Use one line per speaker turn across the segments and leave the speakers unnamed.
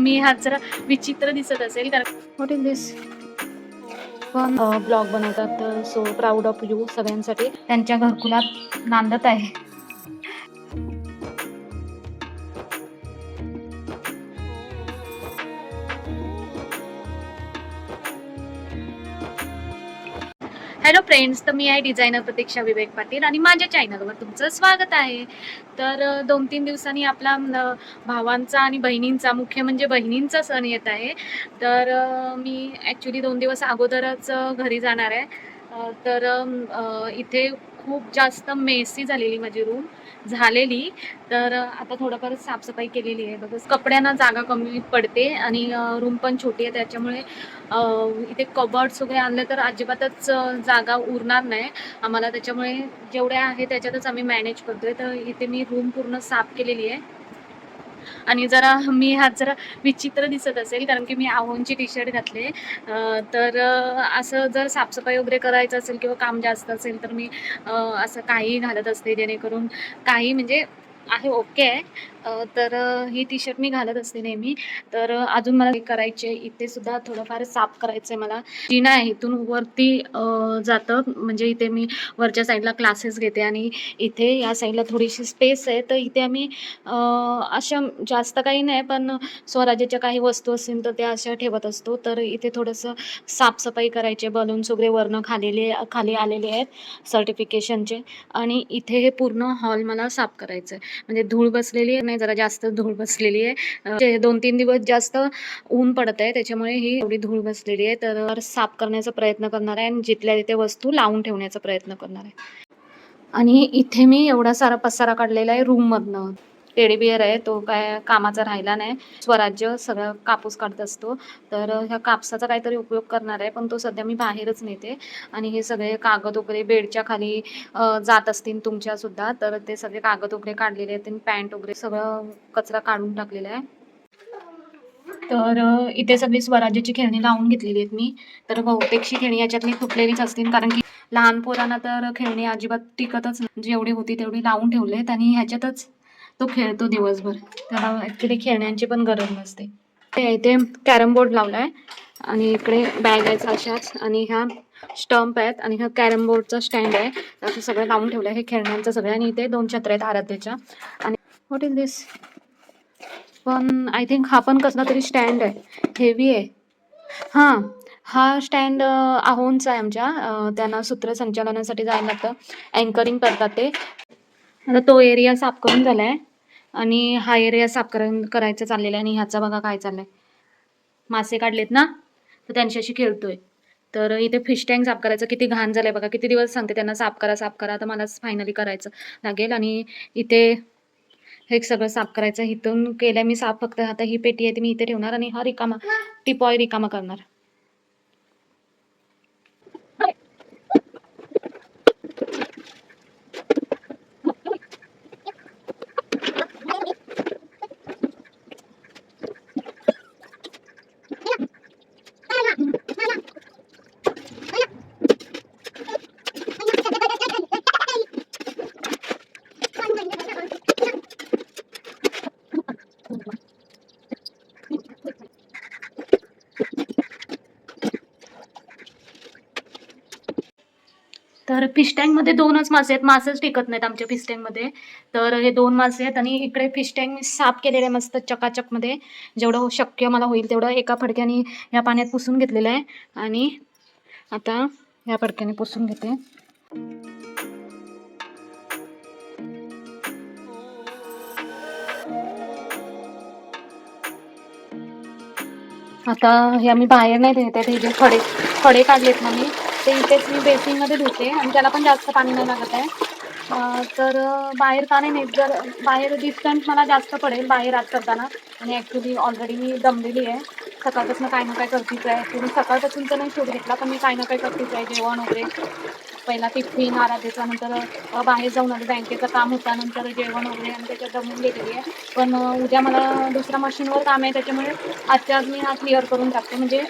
मी हा जरा विचित्र दिसत असेल कारण
व्हॉट इज दिस पण ब्लॉग बनवतात सो प्राऊड ऑफ यू सगळ्यांसाठी.
त्यांच्या घरकुलात नांदत आहे. हॅलो फ्रेंड्स तर मी आहे डिझायनर प्रतीक्षा विवेक पाटील आणि माझ्या चॅनलवर तुमचं स्वागत आहे. तर दोन तीन दिवसांनी आपला भावांचा आणि बहिणींचा मुख्य म्हणजे बहिणींचा सण येत आहे. तर मी ॲक्च्युली दोन दिवस अगोदरच घरी जाणार आहे. तर इथे खूप जास्त मेसी झालेली माझी रूम झालेली. तर आता थोडंफार साफसफाई केलेली आहे. बघा कपड्यांना जागा कमी पडते आणि रूम पण छोटी आहे. त्याच्यामुळे इथे कबर्ड्स वगैरे आणले तर अजिबातच जागा उरणार नाही. आम्हाला त्याच्यामुळे जेवढ्या आहे त्याच्यातच आम्ही मॅनेज करतोय. तर इथे मी रूम पूर्ण साफ केलेली आहे. आणि जरा मी हा जरा विचित्र दिसत असेल कारण की मी आहोंची टी शर्ट घातले तर असं जर साफसफाई वगैरे करायचं असेल किंवा काम जास्त असेल तर मी असं काही घालत असते जेणेकरून काही म्हणजे आहे ओके आहे. तर ही टी शर्ट मी घालत असते नेहमी. तर अजून मला हे करायचे इथे सुद्धा थोडंफार साफ करायचं आहे मला. जिना आहे इथून वरती जातं. म्हणजे इथे मी वरच्या साईडला क्लासेस घेते आणि इथे या साईडला थोडीशी स्पेस आहे. तर इथे आम्ही अशा जास्त काही नाही पण स्वराज्याच्या काही वस्तू असतील तर त्या अशा ठेवत असतो. तर इथे थोडंसं साफसफाई करायचे बलून्स वगैरे वरनं खालेले खाली आलेले आहेत सर्टिफिकेशनचे आणि इथे हे पूर्ण हॉल मला साफ करायचं आहे म्हणजे धूळ बसलेली आहे. नाही जरा जास्त धूळ बसलेली आहे. दोन तीन दिवस जास्त ऊन पडत आहे त्याच्यामुळे ही एवढी धूळ बसलेली आहे. तर साफ करण्याचा प्रयत्न करणार आहे आणि जिथल्या तिथे वस्तू लावून ठेवण्याचा प्रयत्न करणार आहे. आणि इथे मी एवढा सारा पसारा काढलेला आहे रूममधनं टेडी बिअर आहे तो काय कामाचा राहिला नाही. स्वराज्य सगळं कापूस काढत असतो. तर ह्या कापसाचा काहीतरी उपयोग करणार आहे पण तो सध्या मी बाहेरच नेते. आणि हे सगळे कागद वगैरे बेडच्या खाली जात असतील तुमच्या सुद्धा तर ते सगळे कागद वगैरे काढलेले आहेत पॅन्ट वगैरे सगळं कचरा काढून टाकलेला आहे. तर इथे सगळी स्वराज्याची खेळणी लावून घेतलेली आहेत मी. तर बहुतेकशी खेळणी याच्यातली तुटलेलीच असतील कारण की लहान पोरांना तर खेळणी अजिबात टिकतच जेवढी होती तेवढी लावून ठेवलेत आणि ह्याच्यातच तो खेळतो दिवसभर. त्याला ॲक्च्युली खेळण्यांची पण गरज नसते. ते इथे कॅरम बोर्ड लावलाय आणि इकडे बॅग आहेत अशाच आणि ह्या स्टंप आहेत आणि ह्या कॅरम बोर्डचा स्टँड आहे. असं सगळं लावून ठेवलं आहे हे खेळण्यांचं सगळं आणि इथे दोन छत्र आहेत आराध्याच्या. आणि व्हॉट इज दिस पण आय थिंक हा पण कसला तरी स्टँड आहे. हेवी आहे. हां हा स्टँड आहोंचा आहे आमच्या. त्यांना सूत्रसंचालनासाठी जायला लागतं. अँकरिंग करतात ते. आता तो एरिया साफ करून झाला आहे आणि हा एरिया साफ कर करायचं चाललेला आहे आणि ह्याचा बघा काय चाललंय. मासे काढलेत ना तर त्यांच्याशी खेळतोय. तर इथे फिश टँक साफ करायचं. किती घाण झालंय बघा. किती दिवस सांगते त्यांना साफ करा साफ करा. तर मलाच फायनली करायचं लागेल. आणि इथे हे सगळं साफ करायचं. इथून केलंय मी साफ. फक्त आता ही पेटी आहे ती मी इथे ठेवणार आणि हा रिकामा टिपॉय रिकामा करणार. तर फिश टँकमध्ये दोनच मासे आहेत. मासेच टिकत नाहीत आमच्या फिश टँकमध्ये तर हे दोन मासे आहेत आणि इकडे फिश टँक मी साफ केलेले आहे मस्त चकाचकमध्ये. जेवढं शक्य मला होईल तेवढं एका फडक्याने या पाण्यात पुसून घेतलेलं आहे. आणि आता या फडक्याने पुसून घेते. आता हे आम्ही बाहेर नाही देते हे जे खडे खडे काढलेत ना मी ते इथेच मी बेसिनमध्ये धुते आणि त्याला पण जास्त पाणी नाही लागत आहे. तर बाहेर का नाही नेत जर बाहेर डिस्टन्स मला जास्त पडेल बाहेर आत करताना. आणि ॲक्च्युली ऑलरेडी मी दमलेली आहे. सकाळपासून काय ना काय करतीच आहे. ॲक्च्युली सकाळपासून तर नाही शोध घेतला पण मी काय ना काय करतीच आहे. जेवण वगैरे. पहिला टिफिन आराध्याचा नंतर बाहेर जाऊन आले. बँकेचं काम होतं नंतर जेवण वगैरे आणि त्याच्यात जमून गेलेली आहे. पण उद्या मला दुसऱ्या मशीनवर काम आहे त्याच्यामुळे आजच्या आज मी हा क्लिअर करून टाकते. म्हणजे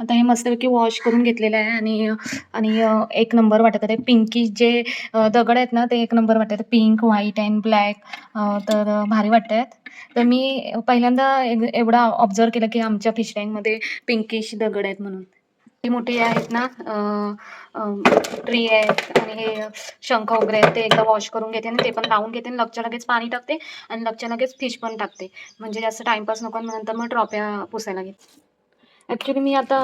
आता हे मस्तपैकी वॉश करून घेतलेलं आहे आणि आणि एक नंबर वाटत आहे पिंकी जे दगड आहेत ना ते एक नंबर वाटत आहेत पिंक व्हाईट अँड ब्लॅक तर भारी वाटत आहेत. तर मी पहिल्यांदा एवढा ऑब्झर्व केलं की आमच्या फिश टँकमध्ये पिंकिश दगड आहेत म्हणून. मोठी मोठी आहेत ना ट्री आहेत आणि हे शंख वगैरे आहेत ते एकदा वॉश करून घेते आणि ते पण लावून घेते आणि लगच्या लगेच पाणी टाकते आणि लगच्या लगेच फिश पण टाकते. म्हणजे जास्त टाइमपास नको नंतर मग ट्रॉप्या पुसायला घेते ॲक्च्युली मी आता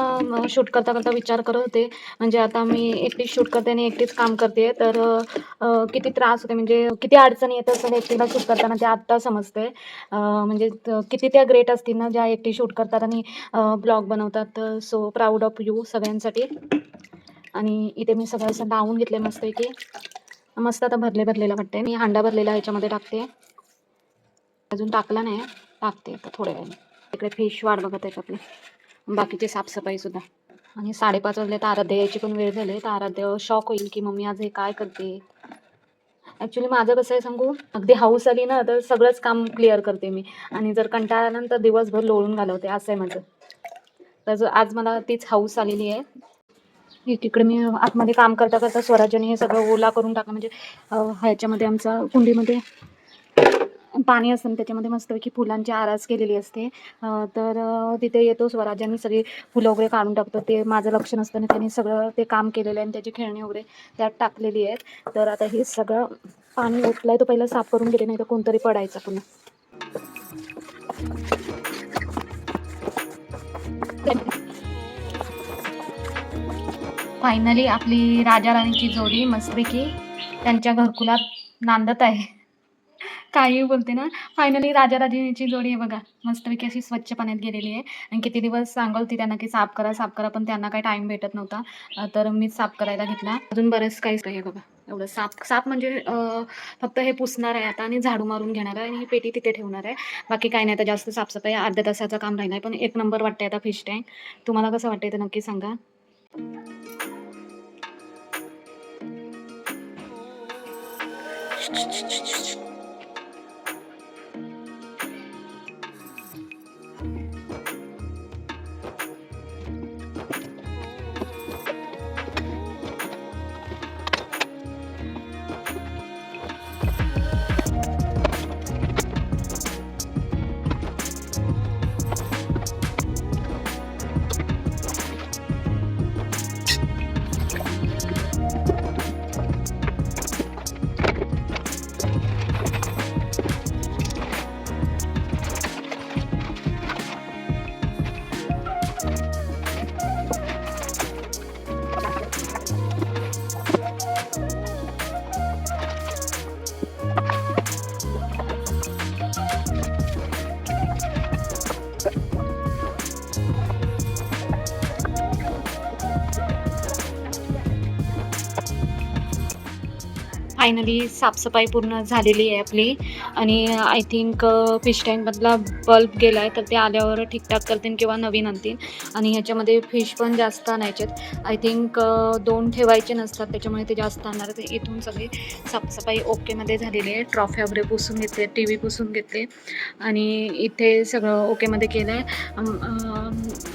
शूट करता करता विचार करत होते. म्हणजे आता मी एकटीच शूट करते आणि एकटीच काम करते. तर किती त्रास होते. म्हणजे किती अडचणी येत असतात एकटीला शूट करताना ते आत्ता समजते. म्हणजे किती त्या ग्रेट असतील ना ज्या एकटी शूट करतात आणि ब्लॉग बनवतात. सो प्राऊड ऑफ यू सगळ्यांसाठी. आणि इथे मी सगळं असं लावून घेतले की मस्त आता भरले भरलेलं वाटते मी हांडा भरलेला ह्याच्यामध्ये टाकते. अजून टाकला नाही. टाकते आता थोड्या वेळाने. इकडे फिश वाढ बघत आहेत आपली. बाकीची साफसफाई सुद्धा. आणि साडेपाच वाजले तर आराध्या यायची पण वेळ झाली. तर आराध्य शॉक होईल की मम्मी आज हे काय करते. ॲक्च्युली माझं कसं आहे सांगू? अगदी हाऊस आली ना तर सगळंच काम क्लिअर करते मी. आणि जर कंटाळा आला तर दिवसभर लोळून घालवते असं आहे माझं. तर आज मला तीच हाऊस आलेली आहे. एकीकडे मी आतमध्ये काम करता करता स्वराज्याने हे सगळं ओला करून टाकलं. म्हणजे ह्याच्यामध्ये आमचा कुंडीमध्ये पाणी असतं त्याच्यामध्ये मस्तपैकी फुलांची आरास केलेली असते. तर तिथे येतो स्वराज्याने सगळी फुलं वगैरे काढून टाकतो. ते माझं लक्ष नसतं त्यांनी सगळं ते काम केलेलं आहे आणि त्याची खेळणी वगैरे त्यात टाकलेली आहेत. तर आता हे सगळं पाणी ओतलंय तो पहिला साफ करून गेले नाही तर कोणतरी पडायचं पुन्हा. फायनली आपली राजा राणीची जोडी मस्तपैकी त्यांच्या घरकुलात नांदत आहे. काही बोलते ना. फायनली राजा राणीची जोडी आहे बघा. मस्तपैकी अशी स्वच्छ पाण्यात गेलेली आहे. आणि किती दिवस सांगलती त्यांना की साफ करा साफ करा पण त्यांना काही टाईम भेटत नव्हता. तर मी साफ करायला घेतला. अजून बरेच काही आहे बघा. एवढं साफ साफ म्हणजे फक्त हे पुसणार आहे आता आणि झाडू मारून घेणार आहे आणि ही पेटी तिथे ठेवणार आहे. बाकी काही नाही आता जास्त साफसफाई अर्ध्या तासाचं काम राहिलं आहे पण एक नंबर वाटतंय आता फिश टँक तुम्हाला कसं वाटतंय ते नक्की सांगा. फायनली साफसफाई पूर्ण झालेली आहे आपली. आणि आय थिंक फिश टँकमधला बल्ब गेला आहे तर ते आल्यावर ठीकठाक करतील किंवा नवीन आणतील. आणि ह्याच्यामध्ये फिश पण जास्त आणायचेत आय थिंक दोन ठेवायचे नसतात. त्याच्यामुळे ते जास्त आणणार ते इथून सगळी साफसफाई ओकेमध्ये झालेली आहे. ट्रॉफी वगैरे पुसून घेतले टी व्ही पुसून घेतले. आणि इथे सगळं ओकेमध्ये केलं आहे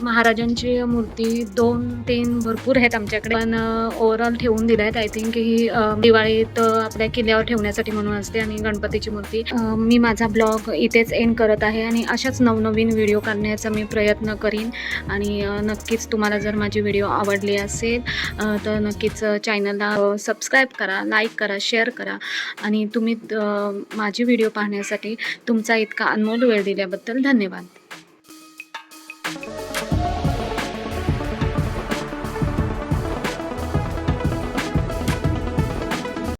महाराजांची मूर्ती दोन तीन भरपूर आहेत आमच्याकडे. पण ओव्हरऑल ठेवून दिल्या आहेत आय थिंक ही दिवाळीत आपल्या किल्ल्यावर ठेवण्यासाठी म्हणून असते आणि गणपतीची मूर्ती. मी माझा ब्लॉग इथेच एंड करत आहे आणि अशाच नवनवीन व्हिडिओ काढण्याचा मी प्रयत्न करीन. आणि नक्कीच तुम्हाला जर माझी व्हिडिओ आवडली असेल तर नक्कीच चॅनलला सबस्क्राईब करा लाईक करा शेअर करा. आणि तुम्ही माझी व्हिडिओ पाहण्यासाठी तुमचा इतका अनमोल वेळ दिल्याबद्दल धन्यवाद.